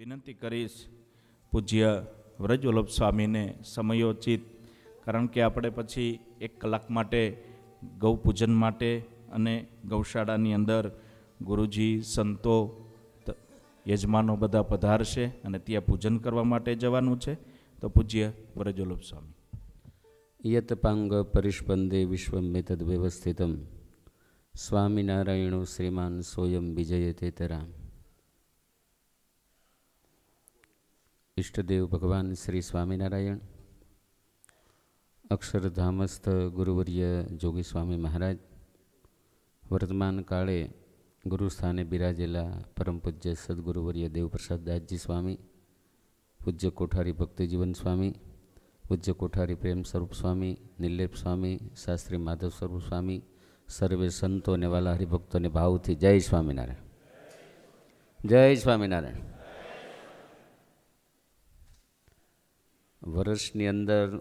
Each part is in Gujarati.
વિનંતી કરીશ પૂજ્ય વ્રજવલ્લભ સ્વામીને સમયોચિત, કારણ કે આપણે પછી એક કલાક માટે ગૌ પૂજન માટે અને ગૌશાળાની અંદર ગુરુજી, સંતો યજમાનો બધા પધારશે અને ત્યાં પૂજન કરવા માટે જવાનું છે. તો પૂજ્ય વ્રજવલ્લભ સ્વામી. યતપાંગ પરિષ્પંદે વિશ્વમેતદ વ્યવસ્થિતમ. સ્વામિનારાયણો શ્રીમાન સોયમ વિજયતેતરા ઈષ્ટદેવ ભગવાન શ્રી સ્વામિનારાયણ, અક્ષરધામસ્થ ગુરુવર્ય જોગી સ્વામી મહારાજ, વર્તમાન કાળે ગુરુસ્થાને બિરાજેલા પરમ પૂજ્ય સદગુરુવર્ય દેવપ્રસાદ દાસજી સ્વામી, પૂજ્ય કોઠારી ભક્તિજીવન સ્વામી, પૂજ્ય કોઠારી પ્રેમ સ્વરૂપ સ્વામી નિર્લેપ સ્વામી, શાસ્ત્રી માધવ સ્વરૂપ સ્વામી, સર્વે સંતો અને વાલા હરિભક્તોને ભાવથી જય સ્વામિનારાયણ. જય સ્વામિનારાયણ. વર્ષની અંદર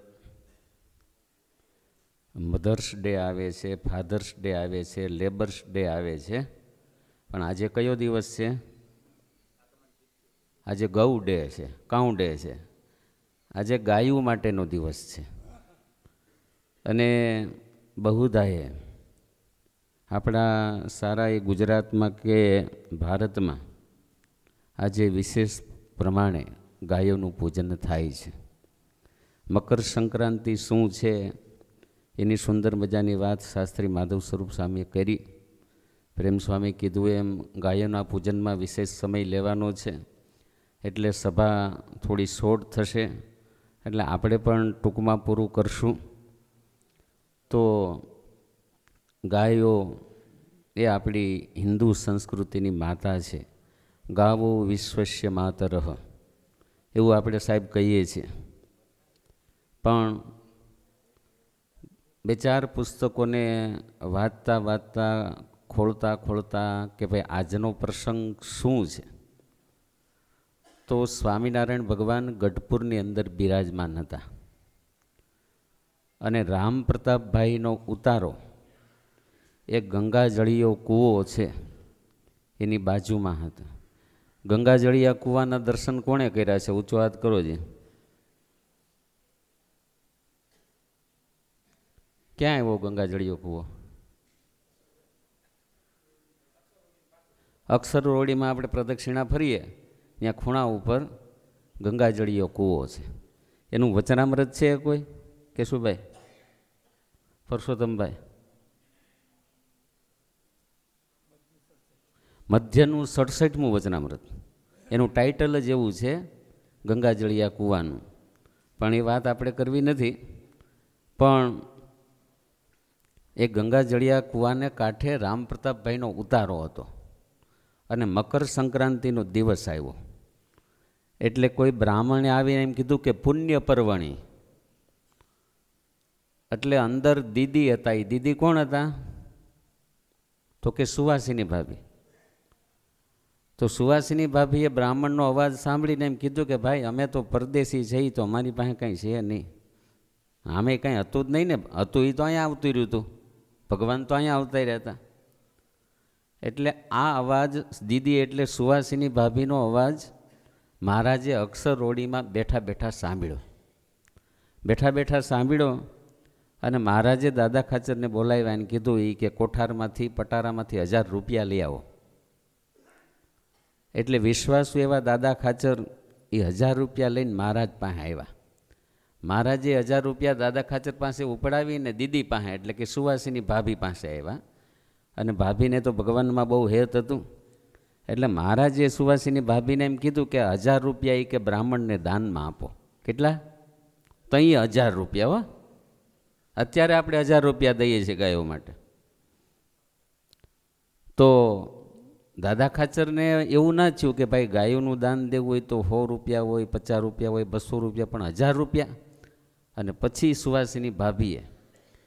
મધર્સ ડે આવે છે, ફાધર્સ ડે આવે છે, લેબર્સ ડે આવે છે. પણ આજે કયો દિવસ છે? આજે ગૌ ડે છે, કાઉ ડે છે. આજે ગાયું માટેનો દિવસ છે. અને બહુધાએ આપણા સારા એ ગુજરાતમાં કે ભારતમાં આજે વિશેષ પ્રમાણે ગાયોનું પૂજન થાય છે. મકર સંક્રાંતિ શું છે? એની સુંદર મજાની વાત શાસ્ત્રી માધવ સ્વરૂપ સ્વામીએ કરી. પ્રેમ સ્વામી કીધું એમ, ગાયોના પૂજનમાં વિશેષ સમય લેવાનો છે. એટલે સભા થોડી શોર્ટ થશે. એટલે આપણે પણ ટૂંકમાં પૂરું કરશું. તો ગાયો એ આપણી હિન્દુ સંસ્કૃતિની માતા છે. ગાવો વિશ્વસ્ય માતરહ એવું આપણે સાહેબ કહીએ છીએ. પણ બે ચાર પુસ્તકોને વાંચતા વાંચતા ખોલતા ખોલતા કે ભાઈ આજનો પ્રસંગ શું છે? તો સ્વામિનારાયણ ભગવાન ગઢપુરની અંદર બિરાજમાન હતા. અને રામ પ્રતાપભાઈનો ઉતારો, એ ગંગાજળીયો કૂવો છે, એની બાજુમાં હતા. ગંગાજળિયા કૂવાના દર્શન કોણે કર્યા છે? ઊંચો વાત કરો છે ક્યાં આવ્યો ગંગાજળિયો કૂવો? અક્ષર રોડીમાં આપણે પ્રદક્ષિણા ફરીએ, ત્યાં ખૂણા ઉપર ગંગાજળિયો કૂવો છે. એનું વચનામૃત છે કોઈ? કેશુભાઈ? પરસોત્તમભાઈ? મધ્યનું સડસઠમું વચનામૃત. એનું ટાઇટલ જ એવું છે, ગંગાજળિયા કૂવાનું. પણ એ વાત આપણે કરવી નથી. પણ એ ગંગાજળિયા કૂવાને કાંઠે રામ પ્રતાપભાઈનો ઉતારો હતો અને મકર સંક્રાંતિનો દિવસ આવ્યો. એટલે કોઈ બ્રાહ્મણે આવીને એમ કીધું કે પુણ્ય પર્વણી. એટલે અંદર દીદી હતા. એ દીદી કોણ હતા? તો કે સુવાસીની ભાભી. તો સુવાસીની ભાભીએ બ્રાહ્મણનો અવાજ સાંભળીને એમ કીધું કે ભાઈ, અમે તો પરદેશી છીએ તો અમારી પાસે કંઈ છે નહીં. અમે કંઈ હતું જ નહીં ને. હતું એ તો અહીંયા આવતું રહ્યું હતું. ભગવાન તો અહીંયા આવતા રહેતા. એટલે આ અવાજ, દીદી એટલે સુવાસીની ભાભીનો અવાજ મહારાજે અક્ષર રોડીમાં બેઠા બેઠા સાંભળ્યો. બેઠા બેઠા સાંભળ્યો અને મહારાજે દાદા ખાચરને બોલાવ્યા અને કીધું એ કે કોઠારમાંથી, પટારામાંથી હજાર રૂપિયા લઈ આવો. એટલે વિશ્વાસુ એવા દાદા ખાચર એ હજાર રૂપિયા લઈને મહારાજ પાસે આવ્યા. મહારાજે હજાર રૂપિયા દાદા ખાચર પાસે ઉપડાવીને દીદી પાસે, એટલે કે સુવાસીની ભાભી પાસે આવ્યા. અને ભાભીને તો ભગવાનમાં બહુ હેત હતું. એટલે મહારાજે સુવાસીની ભાભીને એમ કીધું કે હજાર રૂપિયા એ કે બ્રાહ્મણને દાનમાં આપો. કેટલા? તઈ હજાર રૂપિયા હો. અત્યારે આપણે હજાર રૂપિયા દઈએ છીએ ગાયો માટે. તો દાદા ખાચરને એવું ના થયું કે ભાઈ ગાયોનું દાન દેવું હોય તો સો રૂપિયા હોય, પચાસ રૂપિયા હોય, બસો રૂપિયા, પણ હજાર રૂપિયા. અને પછી સુવાસીની ભાભીએ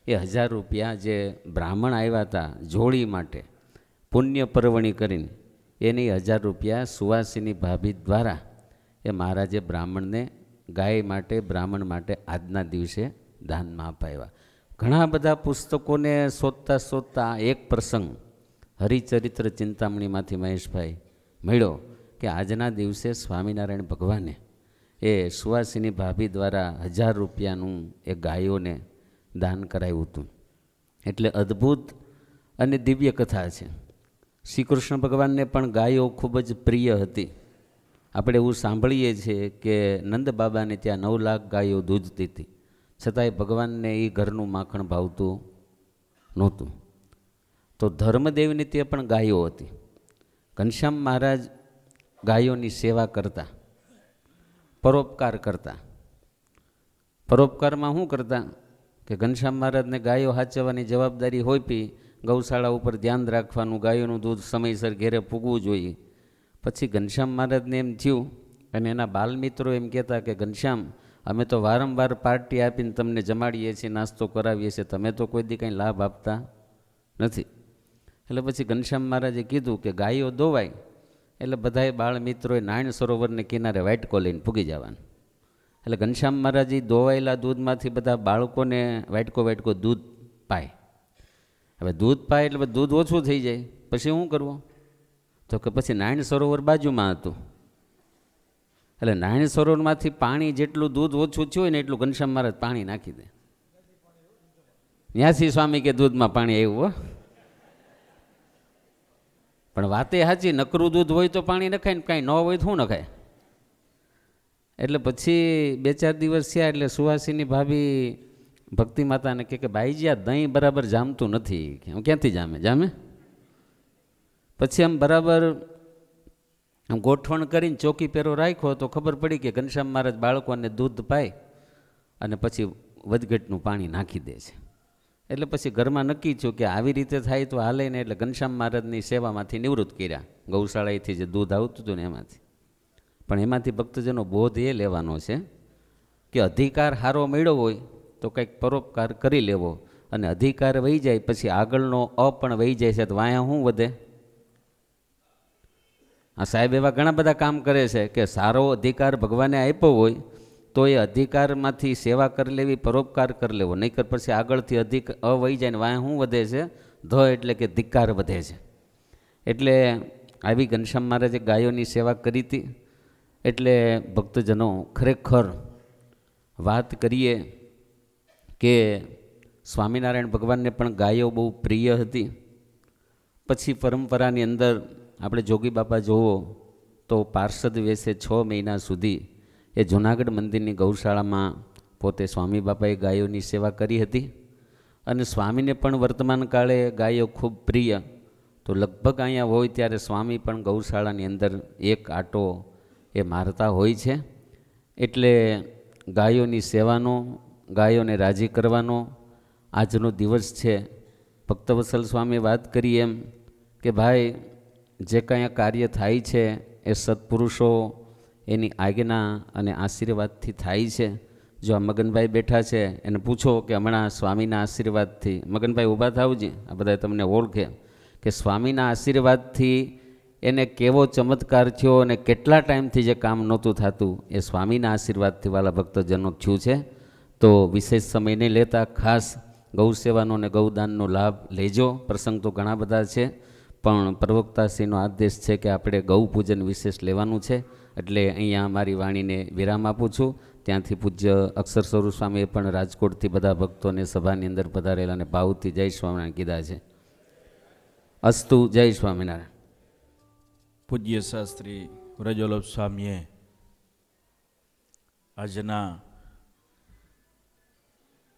એ હજાર રૂપિયા જે બ્રાહ્મણ આવ્યા હતા જોડી માટે પુણ્ય પર્વણી કરીને, એની હજાર રૂપિયા સુવાસીની ભાભી દ્વારા એ મહારાજે બ્રાહ્મણને ગાય માટે, બ્રાહ્મણ માટે આજના દિવસે દાનમાં અપાવ્યા. ઘણા બધા પુસ્તકોને શોધતા શોધતા એક પ્રસંગ હરિચરિત્ર ચિંતામણીમાંથી મહેશભાઈ મળ્યો કે આજના દિવસે સ્વામિનારાયણ ભગવાને એ સુવાસીની ભાભી દ્વારા હજાર રૂપિયાનું એ ગાયોને દાન કરાયું હતું. એટલે અદ્ભુત અને દિવ્ય કથા છે. શ્રી કૃષ્ણ ભગવાનને પણ ગાયો ખૂબ જ પ્રિય હતી. આપણે એવું સાંભળીએ છીએ કે નંદ બાબાને ત્યાં નવ લાખ ગાયો દૂધતી હતી છતાંય ભગવાનને એ ઘરનું માખણ ભાવતું નહોતું. તો ધર્મદેવની તે પણ ગાયો હતી. ઘનશ્યામ મહારાજ ગાયોની સેવા કરતા. પરોપકાર કરતા. પરોપકારમાં શું કરતા કે ઘનશ્યામ મહારાજને ગાયો હાચવવાની જવાબદારી હોય પી ગૌશાળા ઉપર ધ્યાન રાખવાનું, ગાયોનું દૂધ સમયસર ઘેરે પૂગવું જોઈએ. પછી ઘનશ્યામ મહારાજને એમ થયું અને એના બાલમિત્રો એમ કહેતા કે ઘનશ્યામ, અમે તો વારંવાર પાર્ટી આપીને તમને જમાડીએ છીએ, નાસ્તો કરાવીએ છીએ, તમે તો કોઈ દી કંઈ લાભ આપતા નથી. એટલે પછી ઘનશ્યામ મહારાજે કીધું કે ગાયો દોવાય એટલે બધાએ બાળ મિત્રોએ નારાયણ સરોવરને કિનારે વાઇટકો લઈને પૂગી જવાનું. એટલે ઘનશ્યામ મહારાજ એ દોવાયેલા દૂધમાંથી બધા બાળકોને વાઇટકો વાઇટકો દૂધ પાય. હવે દૂધ પાય એટલે દૂધ ઓછું થઈ જાય. પછી શું કરવું? તો કે પછી નારાયણ સરોવર બાજુમાં હતું. એટલે નારાયણ સરોવરમાંથી પાણી જેટલું દૂધ ઓછું થયું હોય ને એટલું ઘનશ્યામ મહારાજ પાણી નાખી દે. ન્યાસી સ્વામી કે દૂધમાં પાણી આવ્યું પણ વાતે સાચી નકરું દૂધ હોય તો પાણી નખાય ને કાંઈ ન હોય તો શું નખાય એટલે પછી બે ચાર દિવસ થયા એટલે સુવાસીની ભાભી ભક્તિ માતાને કહે કે ભાઈજી, આ દહીં બરાબર જામતું નથી. હું ક્યાંથી જામે? જામે? પછી આમ બરાબર આમ ગોઠવણ કરીને ચોકી પહેરો રાખ્યો તો ખબર પડી કે ઘનશ્યામ મહારાજ બાળકોને દૂધ પાય અને પછી વધઘટનું પાણી નાખી દે છે. એટલે પછી ઘરમાં નક્કી થયું કે આવી રીતે થાય તો હાલે ને એટલે ઘનશ્યામ મહારાજની સેવામાંથી નિવૃત્ત કર્યા. ગૌશાળાએથી જે દૂધ આવતું હતું ને એમાંથી. પણ એમાંથી ભક્તજનો બોધ એ લેવાનો છે કે અધિકાર સારો મળ્યો હોય તો કંઈક પરોપકાર કરી લેવો અને અધિકાર વહી જાય પછી આગળનો અ પણ વહી જાય છે તો વાયા શું વધે? આ સાહેબ એવા ઘણા બધા કામ કરે છે કે સારો અધિકાર ભગવાને આપ્યો હોય તો એ અધિકારમાંથી સેવા કરી લેવી, પરોપકાર કરી લેવો. નહીંતર પછી આગળથી અધિક અ વહી જાય ને વાય શું વધે છે? ધ એટલે કે ધિક્કાર વધે છે. એટલે આવી ઘનશ્યામ મહારાજે ગાયોની સેવા કરી હતી. એટલે ભક્તજનો ખરેખર વાત કરીએ કે સ્વામિનારાયણ ભગવાનને પણ ગાયો બહુ પ્રિય હતી. પછી પરંપરાની અંદર આપણે જોગી બાપા જોવો તો પાર્ષદ વેસે છ મહિના સુધી એ જૂનાગઢ મંદિરની ગૌશાળામાં પોતે સ્વામી બાપાએ ગાયોની સેવા કરી હતી. અને સ્વામીને પણ વર્તમાન કાળે ગાયો ખૂબ પ્રિય. તો લગભગ અહીંયા હોય ત્યારે સ્વામી પણ ગૌશાળાની અંદર એક આટો એ મારતા હોય છે. એટલે ગાયોની સેવાનો, ગાયોને રાજી કરવાનો આજનો દિવસ છે. ભક્તવસલ સ્વામીએ વાત કરી એમ કે ભાઈ, જે કાંઈ કાર્ય થાય છે એ સત્પુરુષો એની આજ્ઞા અને આશીર્વાદથી થાય છે. જો આ મગનભાઈ બેઠા છે, એને પૂછો કે હમણાં સ્વામીના આશીર્વાદથી, મગનભાઈ ઊભા થાવજી આ બધા તમને ઓળખે કે સ્વામીના આશીર્વાદથી એને કેવો ચમત્કાર થયો અને કેટલા ટાઈમથી જે કામ નહોતું થતું, એ સ્વામીના આશીર્વાદથી વાલા ભક્તજનો થયું છે. તો વિશેષ સમય નહીં લેતા ખાસ ગૌ સેવાનો અને ગૌદાનનો લાભ લેજો. પ્રસંગ તો ઘણા બધા છે, પણ પ્રવક્તાશ્રીનો આદેશ છે કે આપણે ગૌ પૂજન વિશેષ લેવાનું છે. એટલે અહીંયા મારી વાણીને વિરામ આપું છું. ત્યાંથી પૂજ્ય અક્ષર સ્વરૂપ સ્વામીએ પણ રાજકોટથી બધા ભક્તોને સભાની અંદર પધારેલા અને ભાવથી જય સ્વામિનારાયણ કીધા છે. અસ્તુ, જય સ્વામિનારાયણ. પૂજ્ય શાસ્ત્રી વ્રજોલભ સ્વામીએ આજના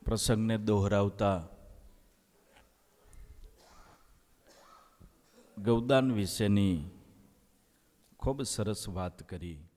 પ્રસંગને દોહરાવતા ગૌદાન વિશેની ખૂબ સરસ વાત કરી.